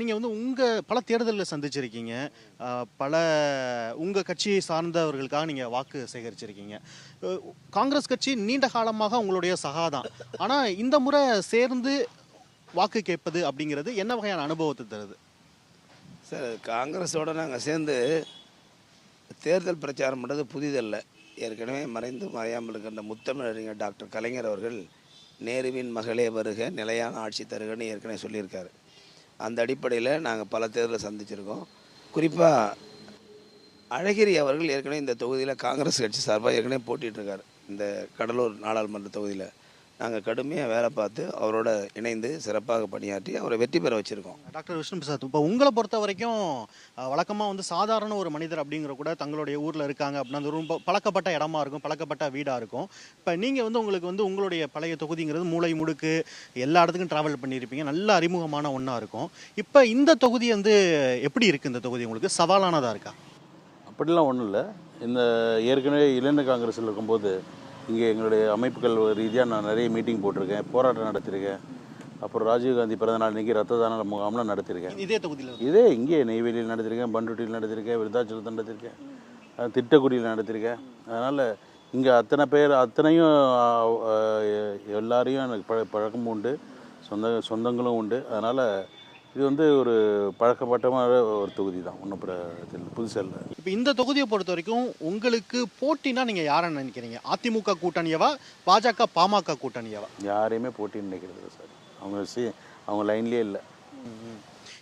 நீங்கள் வந்து உங்கள் பல தேர்தலில் சந்திச்சிருக்கீங்க. பல உங்கள் கட்சியை சார்ந்தவர்களுக்காக நீங்கள் வாக்கு சேகரிச்சிருக்கீங்க. காங்கிரஸ் கட்சி நீண்ட காலமாக உங்களுடைய சகாதான் ஆனால் இந்த முறை சேர்ந்து வாக்கு கேட்பது அப்படிங்கிறது என்ன வகையான அனுபவத்தை தருது? சார் காங்கிரஸோட நாங்கள் சேர்ந்து தேர்தல் பிரச்சாரம் பண்ணுறது புதிதல்ல. ஏற்கனவே மறைந்து மறையாமல் இருக்கின்ற முத்தமிழறிஞர் டாக்டர் கலைஞர் அவர்கள் நேருவின் மகளே வருக நிலையான ஆட்சி தருகன்னு ஏற்கனவே சொல்லியிருக்காரு. அந்த அடிப்படையில் நாங்கள் பல தேர்தலை சந்திச்சிருக்கோம். குறிப்பாக அழகிரி அவர்கள் ஏற்கனவே இந்த தொகுதியில் காங்கிரஸ் கட்சி சார்பாக ஏற்கனவே போட்டிகிட்டு இருக்கார். இந்த கடலூர் நாடாளுமன்ற தொகுதியில். நாங்கள் கடுமையாக வேலை பார்த்து அவரோட இணைந்து சிறப்பாக பணியாற்றி அவரை வெற்றி பெற வச்சுருக்கோம். டாக்டர் விஷ்ணு பிரசாத் இப்போ உங்களை பொறுத்த வரைக்கும் வழக்கமாக வந்து சாதாரண ஒரு மனிதர் அப்படிங்கிற கூட தங்களுடைய ஊரில் இருக்காங்க அப்படின்னா ரொம்ப பழக்கப்பட்ட இடமா இருக்கும் பழக்கப்பட்ட வீடாக இருக்கும். இப்போ நீங்கள் வந்து உங்களுக்கு வந்து உங்களுடைய பழைய தொகுதிங்கிறது மூளை முடுக்கு எல்லா இடத்துக்கும் ட்ராவல் பண்ணியிருப்பீங்க. நல்ல அறிமுகமான ஒன்றா இருக்கும். இப்போ இந்த தொகுதி வந்து எப்படி இருக்குது இந்த தொகுதி உங்களுக்கு? சவாலானதாக இருக்கா? அப்படிலாம் ஒன்றும் இல்லை. இந்த ஏற்கனவே இளைஞர் காங்கிரஸில் இருக்கும்போது இங்கே எங்களுடைய அமைப்புகள் ரீதியாக நான் நிறைய மீட்டிங் போட்டிருக்கேன் போராட்டம் நடத்தியிருக்கேன் அப்புறம் ராஜீவ்காந்தி பிறந்தநாள் இன்னைக்கு ரத்த தான முகாம்லாம் நடத்தியிருக்கேன் இதே தொகுதியில் இதே இங்கே நெய்வேலியில் நடத்திருக்கேன் பண்ருட்டியில் நடத்திருக்கேன் விருத்தாச்சலத்தில் நடத்திருக்கேன் திட்டக்குடியில் நடத்திருக்கேன். அதனால் இங்கே அத்தனை பேர் அத்தனையும் எல்லாரையும் எனக்கு பழ பழக்கமும் உண்டு சொந்த சொந்தங்களும் உண்டு. அதனால் இது வந்து ஒரு பழக்கப்பட்டமான ஒரு தொகுதி தான் ஒன்றும் புதுசாக இல்லை இப்போ இந்த தொகுதியை பொறுத்த வரைக்கும் உங்களுக்கு போட்டினா நீங்கள் யாரை நினைக்கிறீங்க? அதிமுக கூட்டணியவா பாஜக பாமக கூட்டணியவா? யாரையுமே போட்டின்னு நினைக்கிறது இல்லை சார். அவங்க சி அவங்க லைன்லேயே இல்லை.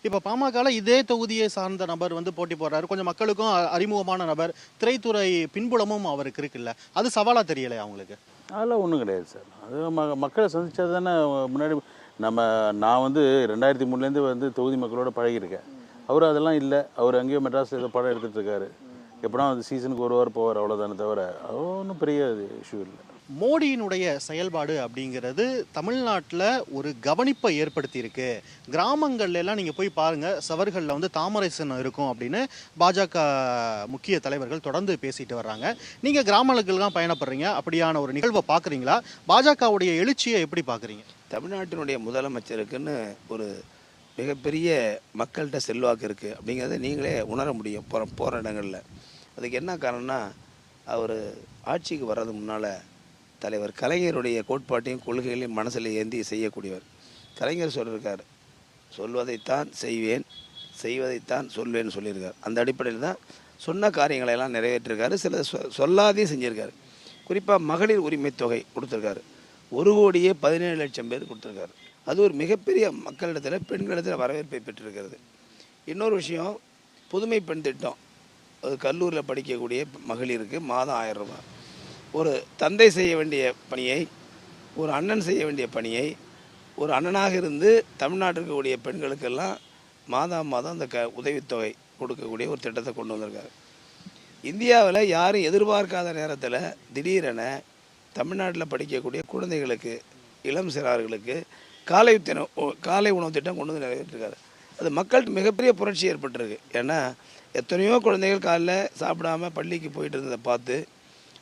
இப்போ பாமகவில் இதே தொகுதியை சார்ந்த நபர் வந்து போட்டி போடுறாரு. கொஞ்சம் மக்களுக்கும் அறிமுகமான நபர் திரைத்துறை பின்புலமும் அவருக்கு இருக்குல்ல. அது சவாலாக தெரியலையா அவங்களுக்கு அதெல்லாம் ஒன்றும் கிடையாது சார். அது மக்களை சந்திச்சது தானே முன்னாடி நம்ம நான் வந்து ரெண்டாயிரத்தி மூணுலேருந்து வந்து தொகுதி மக்களோட பழகியிருக்கேன். அவர் அதெல்லாம் இல்லை. அவர் அங்கேயோ மெட்ராஸ் ஏதோ படம் எடுத்துகிட்டு இருக்காரு. எப்படா அந்த சீசனுக்கு ஒரு வாரம் போவார் அவ்வளோதானே தவிர அது ஒன்றும் பெரிய இஷ்யூ இல்லை. மோடியினுடைய செயல்பாடு அப்படிங்கிறது தமிழ்நாட்டில் ஒரு கவனிப்பை ஏற்படுத்தியிருக்கு. கிராமங்கள்ல எல்லாம் நீங்கள் போய் பாருங்கள் சவர்களில் வந்து தாமரை சின்னம் இருக்கும் அப்படின்னு பாஜக முக்கிய தலைவர்கள் தொடர்ந்து பேசிட்டு வர்றாங்க. நீங்கள் கிராமங்களுக்கெல்லாம் பயணப்படுறீங்க அப்படியான ஒரு நிகழ்வை பார்க்குறீங்களா பாஜகவுடைய எழுச்சியை எப்படி பார்க்குறீங்க தமிழ்நாட்டினுடைய முதலமைச்சருக்குன்னு ஒரு மிகப்பெரிய மக்கள்கிட்ட செல்வாக்கு இருக்குது அப்படிங்கிறத நீங்களே உணர முடியும் போகிற போகிற இடங்களில். அதுக்கு என்ன காரணம்னா அவர் ஆட்சிக்கு வர்றது முன்னால் தலைவர் கலைஞருடைய கோட்பாட்டையும் கொள்கைகளையும் மனசில் ஏந்தி செய்யக்கூடியவர். கலைஞர் சொல்லியிருக்கார் சொல்வதைத்தான் செய்வேன் செய்வதைத்தான் சொல்வேன்னு சொல்லியிருக்கார். அந்த அடிப்படையில் தான் சொன்ன காரியங்களை எல்லாம் நிறைவேற்றிருக்காரு. சில சொ சொல்லாதையும் செஞ்சுருக்காரு. குறிப்பாக மகளிர் உரிமை தொகை கொடுத்துருக்காரு. ஒரு கோடியே பதினேழு லட்சம் பேர் கொடுத்துருக்காரு. அது ஒரு மிகப்பெரிய மக்களிடத்தில் பெண்களிடத்தில் வரவேற்பை பெற்றிருக்கிறது. இன்னொரு விஷயம் புதுமை பெண் திட்டம். அது கல்லூரியில் படிக்கக்கூடிய மகளிருக்கு மாதம் ஆயிரம் ரூபாய். ஒரு தந்தை செய்ய வேண்டிய பணியை ஒரு அண்ணன் செய்ய வேண்டிய பணியை ஒரு அண்ணனாக இருந்து தமிழ்நாட்டில் இருக்கக்கூடிய பெண்களுக்கெல்லாம் மாதம் மாதம் அந்த க உதவித்தொகை கொடுக்கக்கூடிய ஒரு திட்டத்தை கொண்டு வந்திருக்காரு. இந்தியாவில் யாரும் எதிர்பார்க்காத நேரத்தில் திடீரென தமிழ்நாட்டில் படிக்கக்கூடிய குழந்தைகளுக்கு இளம் சிறார்களுக்கு காலை தினம் ஓ- காலை உணவு திட்டம் கொண்டு வந்து நிறைவேற்றிருக்காரு. அது மக்கள்கிட்ட மிகப்பெரிய புரட்சி ஏற்பட்டிருக்கு. ஏன்னா எத்தனையோ குழந்தைகள் காலைல சாப்பிடாம பள்ளிக்கு போயிட்டு இருந்ததை பார்த்து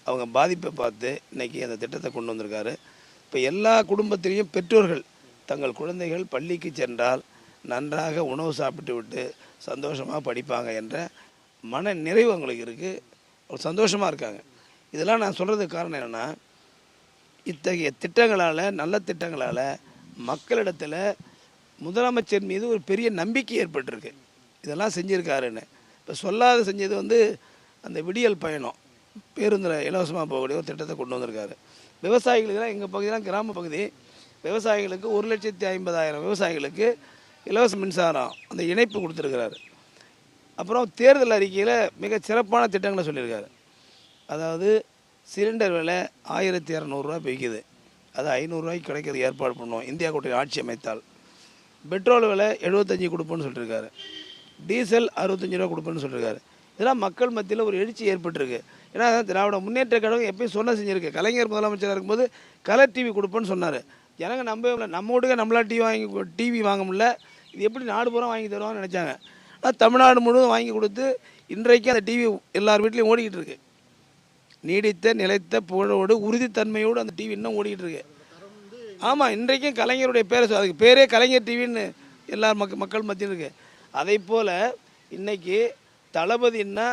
அவங்க பாதிப்பை பார்த்து இன்னைக்கு அந்த திட்டத்தை கொண்டு வந்திருக்காரு. இப்போ எல்லா குடும்பத்திலையும் பெற்றோர்கள் தங்கள் குழந்தைகள் பள்ளிக்கு சென்றால் நன்றாக உணவு சாப்பிட்டு விட்டு சந்தோஷமாக படிப்பாங்க என்ற மன நிறைவு அவங்களுக்கு இருக்குது ஒரு சந்தோஷமாக இருக்காங்க. இதெல்லாம் நான் சொல்கிறதுக்கு காரணம் என்னென்னா இத்தகைய திட்டங்களால் நல்ல திட்டங்களால் மக்களிடத்தில் முதலமைச்சர் மீது ஒரு பெரிய நம்பிக்கை ஏற்பட்டிருக்கு. இதெல்லாம் செஞ்சுருக்காருன்னு. இப்போ சொல்லாத செஞ்சது வந்து அந்த விடியல் பயணம். பேருந்தில் இலவசமாக போகக்கூடிய ஒரு திட்டத்தை கொண்டு வந்திருக்காரு. விவசாயிகளுக்குலாம் எங்கள் பகுதியெல்லாம் கிராம பகுதி விவசாயிகளுக்கு ஒரு லட்சத்தி ஐம்பதாயிரம் விவசாயிகளுக்கு இலவச மின்சாரம் அந்த இணைப்பு கொடுத்துருக்கிறாரு. அப்புறம் தேர்தல் அறிக்கையில் மிக சிறப்பான திட்டங்களை சொல்லியிருக்காரு. அதாவது சிலிண்டர் விலை ஆயிரத்தி இரநூறுவா விற்கிது அது ஐநூறுரூவாய்க்கு கிடைக்கிறது ஏற்பாடு பண்ணுவோம். இந்தியா கூட்டணி ஆட்சி அமைத்தால். பெட்ரோல் விலை எழுபத்தஞ்சி கொடுப்போன்னு சொல்லியிருக்காரு டீசல் அறுபத்தஞ்சி ரூபா கொடுப்போன்னு சொல்லியிருக்காரு இதெல்லாம் மக்கள் மத்தியில் ஒரு எழுச்சி ஏற்பட்டிருக்கு. ஏன்னா திராவிட முன்னேற்ற கழகம் எப்பயும் சொன்ன செஞ்சுருக்கு. கலைஞர் முதலமைச்சராக இருக்கும்போது கலர் டிவி கொடுப்போன்னு சொன்னார். ஜனங்க நம்பவே இல்லை. நம்ம வீட்டுக்கு நம்மளா டிவி வாங்கி டிவி வாங்க முடியல. இது எப்படி நாடு பூரா வாங்கி தருவாங்கன்னு நினச்சாங்க. ஆனால் தமிழ்நாடு முழுவதும் வாங்கி கொடுத்து இன்றைக்கு அந்த டிவி எல்லார் வீட்லேயும் ஓடிக்கிட்டு இருக்குது நீடித்த நிலைத்த புகழோடு உறுதித்தன்மையோடு அந்த டிவி இன்னும் ஓடிக்கிட்டு இருக்கு ஆமாம் இன்றைக்கும் கலைஞருடைய பேரை அதுக்கு பேரே கலைஞர் டிவின்னு எல்லார் மக்க மக்கள் மத்தியும் இருக்குது அதே போல் இன்னைக்கு தளபதின்னா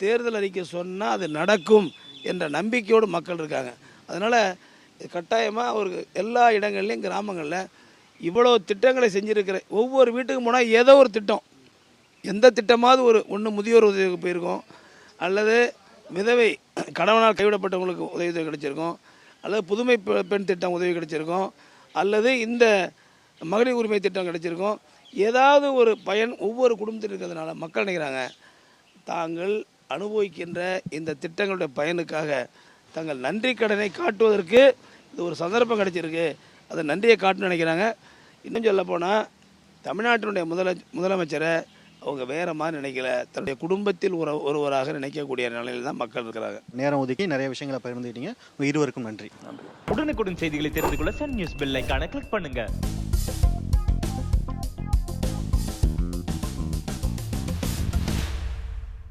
தேர்தல் அறிக்கை சொன்னால் அது நடக்கும் என்ற நம்பிக்கையோடு மக்கள் இருக்காங்க. அதனால் கட்டாயமாக அவருக்கு எல்லா இடங்கள்லையும் கிராமங்களில் இவ்வளோ திட்டங்களை செஞ்சுருக்கிற ஒவ்வொரு வீட்டுக்கு போனால் ஏதோ ஒரு திட்டம். எந்த திட்டமாவது ஒரு ஒன்று முதியோர் உதவிக்கு போயிருக்கோம். அல்லது விதவை கணவனால் கைவிடப்பட்டவங்களுக்கு உதவி கிடைச்சிருக்கும். அல்லது புதுமை பெ- பெண் திட்டம் உதவி கிடைச்சிருக்கும். அல்லது இந்த மகளிர் உரிமை திட்டம் கிடைச்சிருக்கும். ஏதாவது ஒரு பயன் ஒவ்வொரு குடும்பத்தில் இருக்கிறதுனால மக்கள் நினைக்கிறாங்க. தாங்கள் அனுபவிக்கின்ற இந்த திட்டங்களுடைய பயனுக்காக தங்கள் நன்றி கடனை காட்டுவதற்கு இது ஒரு சந்தர்ப்பம் கிடைச்சிருக்கு. அதை நன்றியை காட்டணும்னு நினைக்கிறாங்க. இன்னும் சொல்ல போனால் தமிழ்நாட்டினுடைய முதல முதலமைச்சரை அவங்க வேற மாதிரி நினைக்கல. தன்னுடைய குடும்பத்தில் ஒரு ஒருவராக நினைக்கக்கூடிய நிலையில் தான் மக்கள் இருக்கிறாங்க. நேரம் ஒதுக்கி நிறைய விஷயங்களை பகிர்ந்துக்கிட்டீங்க இருவருக்கும் நன்றி. உடனுக்குடன் செய்திகளை தெரிந்து கொள்ள சன் நியூஸ் பெல் ஐகானை கிளிக் பண்ணுங்க.